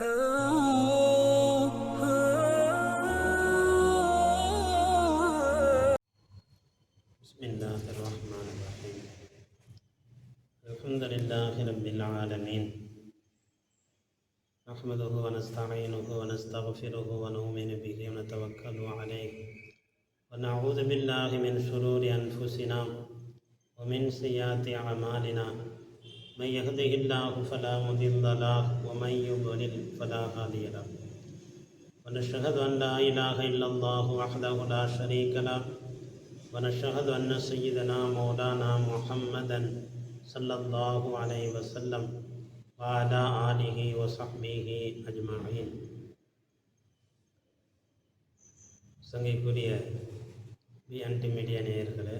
بسم الله الرحمن الرحيم. الحمد لله رب العالمين. نحمده ونستعينه ونستغفره ونؤمن به ونتوكل عليه. ونعوذ بالله من شرور أنفسنا ومن سيئات أعمالنا. من يهده الله فلا مضل له ومن يضلل فلا هادي له ونشهد أن لا إله إلا الله وحده لا شريك له ونشهد أن سيدنا مولانا محمدا صلى الله عليه وسلم وعلى آله وصحبه أجمعين சங்கைக்குரிய B அன்டி media நேயர்களே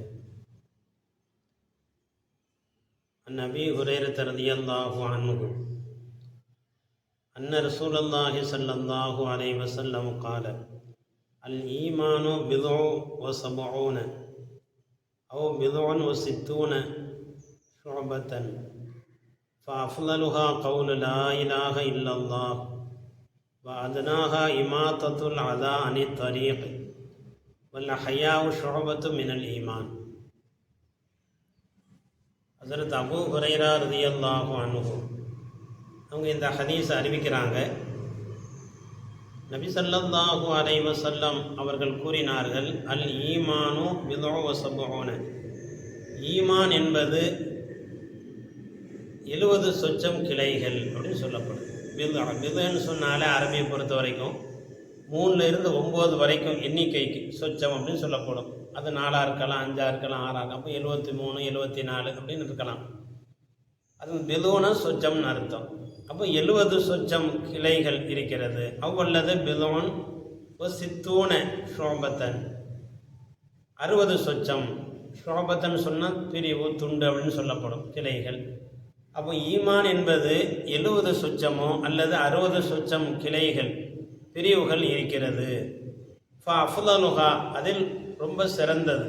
النبي هريرة رضي الله عنه. أن رسول الله صلى الله عليه وسلم قال الإيمان بضع وسبعون أو بضع وستون شعبة فأفضلها قول لا إله إلا الله. وأدناها إماطة العذى عن الطريق والحياء شعبة من الإيمان. ஹசரத் அபு ஹுரைரா ரதியல்லாஹு அனுபவம் அவங்க இந்த ஹதீஸ் அறிவிக்கிறாங்க. நபி ஸல்லல்லாஹு அலைவ வஸல்லம் அவர்கள் கூறினார்கள் அல் ஈமானோ பிதோ வசபோன ஈமான் என்பது எழுபது சொச்சம் கிளைகள் அப்படின்னு சொல்லப்படும். பிது சொன்னாலே அரபியை பொறுத்த வரைக்கும் மூணுல இருந்து ஒம்பது வரைக்கும் எண்ணிக்கைக்கு சொச்சம் அப்படின்னு சொல்லப்படும். அது நாலாக இருக்கலாம் அஞ்சாக இருக்கலாம் ஆறாக இருக்கலாம். அப்போ எழுபத்தி மூணு எழுபத்தி நாலு அப்படின்னு இருக்கலாம். அது பிதுன சொச்சம்னு அர்த்தம். அப்போ எழுபது சொச்சம் கிளைகள் இருக்கிறது. அவ்வல்லது பிதோன் ஒரு சித்தூன ஷோபத்தன். அறுபது சொச்சம். ஷோபத்தன் சொன்னால் பிரிவு துண்டு அப்படின்னு சொல்லப்படும் கிளைகள். அப்போ ஈமான் என்பது எழுபது சொச்சமோ அல்லது அறுபது சொச்சம் கிளைகள் பிரிவுகள் இருக்கிறது. ஃபா அஃபுதலுஹா அதில் ரொம்ப சிறந்தது.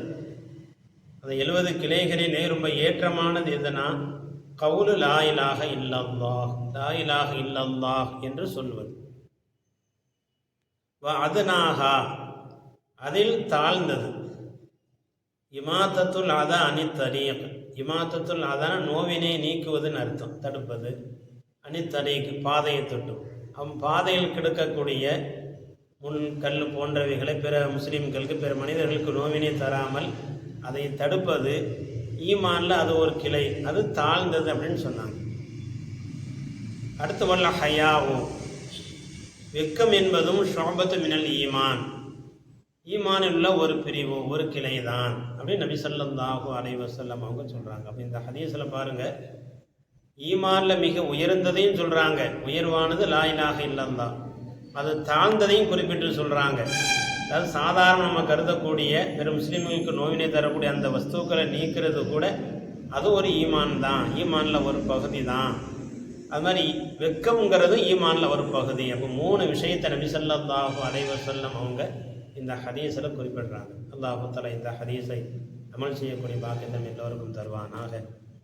அந்த எழுபது கிளைகளிலே ரொம்ப ஏற்றமானது எதுனா கவுலு லாயிலாக இலாக இல்லல்லாஹ் லாயிலாக இல்லல்லாஹ் என்று சொல்வது. வ அதுனாகா அதில் தாழ்ந்தது. இமாத்தத்துல் அதா அனி தரீக் இமாத்தத்துல் அதான நோவினை நீக்குவதுன்னு அர்த்தம் தடுப்பது. அனி தரீக் பாதையை தொட்டும். அவன் பாதையில் கிடக்கக்கூடிய முன் கல் போன்றவைகளை பிற முஸ்லீம்களுக்கு பிற மனிதர்களுக்கு நோவினை தராமல் அதை தடுப்பது ஈமான்ல அது ஒரு கிளை. அது தாழ்ந்தது அப்படின்னு சொன்னாங்க. அடுத்து வல்ல ஹயாவும் வெக்கம் என்பதும் ஷோபத்து மினல் ஈமான். ஈமானில் உள்ள ஒரு பிரிவு ஒரு கிளை தான் அப்படின்னு நபி ஸல்லல்லாஹு அலைஹி வஸல்லம் அவங்க சொல்கிறாங்க அப்போ இந்த ஹதீஸில் பாருங்கள் ஈமானில் மிக உயர்ந்ததையும் சொல்கிறாங்க உயர்வானது லாயிலாக இலாஹ அது தாழ்ந்ததையும் குறிப்பிட்டு சொல்கிறாங்க அதாவது சாதாரண நம்ம கருதக்கூடிய வெறும் முஸ்லீம்களுக்கு நோயினை தரக்கூடிய அந்த வஸ்துக்களை நீக்கிறது கூட அது ஒரு ஈமான் தான். ஈமானில் ஒரு பகுதி தான். அது மாதிரி வெக்கம்ங்கிறது ஈமானில் ஒரு பகுதி. அப்போ மூணு விஷயத்தை நபி சொல்லாஹு அலைஹி வஸல்லம் அவங்க இந்த ஹதீஸில் குறிப்பிடுறாங்க. அல்லாஹு தஆலா இந்த ஹதீஸை அமல் செய்யக்கூடிய பாக்கியம் எல்லோருக்கும் தருவானாக.